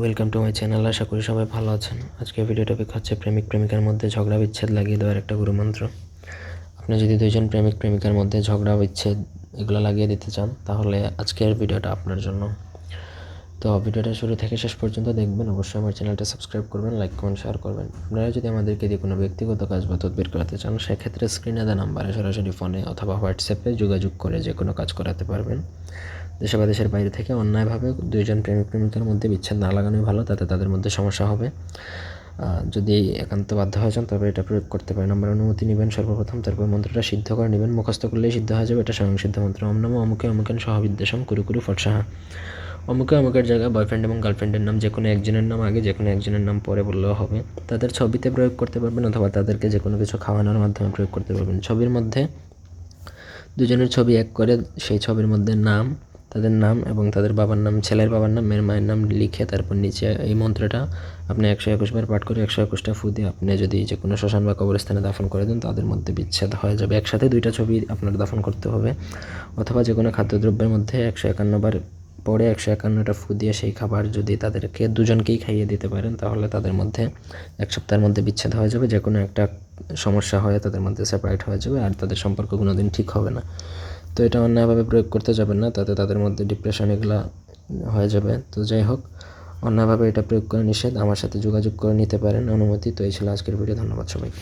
Welcome to my channel আশা করি সবাই ভালো আছেন। আজকের ভিডিও টপিক হচ্ছে প্রেমিক প্রেমিকার মধ্যে ঝগড়া বিচ্ছেদ লাগিয়ে দেওয়ার একটা গুরুমন্ত্র আপনি যদি দুইজন প্রেমিক প্রেমিকার মধ্যে ঝগড়া বিচ্ছেদ এগুলো লাগিয়ে দিতে চান, তাহলে আজকের ভিডিওটা আপনার জন্য। তো ভিডিওটা শুরু থেকে শেষ পর্যন্ত দেখবেন, অবশ্যই আমার চ্যানেলটা সাবস্ক্রাইব করবেন লাইক কমেন্ট শেয়ার করবেন। আপনারা যদি আমাদেরকে দিয়ে কোনো ব্যক্তিগত কাজ বা তদবির করাতে চান, সেক্ষেত্রে স্ক্রিনে দেওয়া নাম্বারে সরাসরি ফোনে অথবা হোয়াটসঅ্যাপে যোগাযোগ করে যে কোনো কাজ করাতে পারবেন। দেশে বা দেশের বাইরে থেকে অন্যায়ভাবে দুইজন প্রেমিক প্রেমিকার মধ্যে বিচ্ছেদ না লাগানোই ভালো, তাতে তাদের মধ্যে সমস্যা হবে। যদি একান্ত বাধ্য হয়ে যান, তবে এটা প্রয়োগ করতে পারেন। আমার অনুমতি নেবেন সর্বপ্রথম, তারপর মন্ত্রটা সিদ্ধ করে নেবেন। মুখস্থ করলেই সিদ্ধ হয়ে যাবে, এটা স্বয়ং সিদ্ধ মন্ত্র। অম নম অমুকে অমুকেন সহবিদ্বেষম কুরু কুরু ফটসাহা। অমুকে অমুকের জায়গায় বয়ফ্রেন্ড এবং গার্লফ্রেন্ডের নাম, যে কোনো একজনের নাম আগে, যে কোনো একজনের নাম পরে বললেও হবে। তাদের ছবিতে প্রয়োগ করতে পারবেন অথবা তাদেরকে যে কোনো কিছু খাওয়ানোর মাধ্যমে প্রয়োগ করতে পারবেন। ছবির মধ্যে দুজনের ছবি এক করে, সেই ছবির মধ্যে নাম তাদের নাম এবং তাদের বাবার নাম, ছেলের বাবার নাম, মেয়ের মায়ের নাম লিখে তারপর নিচে এই মন্ত্রটা আপনি একশো একুশ বার পাঠ করে একশো একুশটা ফু দিয়ে আপনি যদি যে কোনো শ্মশান বা কবরস্থানে দাফন করে দেন, তাদের মধ্যে বিচ্ছেদ হয়ে যাবে। একসাথে দুইটা ছবি আপনার দাফন করতে হবে অথবা যে কোনো খাদ্যদ্রব্যের মধ্যে একশো একান্ন বার পরে একশো একান্নটা ফু দিয়ে সেই খাবার যদি তাদেরকে দুজনকেই খাইয়ে দিতে পারেন, তাহলে তাদের মধ্যে এক সপ্তাহের মধ্যে বিচ্ছেদ হয়ে যাবে। যে কোনো একটা সমস্যা হয়ে তাদের মধ্যে সেপারেট হয়ে যাবে আর তাদের সম্পর্ক কোনো দিন ঠিক হবে না। তো এটা অন্যায়ভাবে প্রয়োগ করতে যাবেন না, তাতে তাদের মধ্যে ডিপ্রেশন এগুলো হয়ে যাবে। তো যাই হোক অন্যভাবে এটা প্রয়োগ করে নিষেধ। আমার সাথে যোগাযোগ করে নিতে পারেন। অনুমতি। তো এই ছিল আজকের ভিডিও ধন্যবাদ সবাইকে।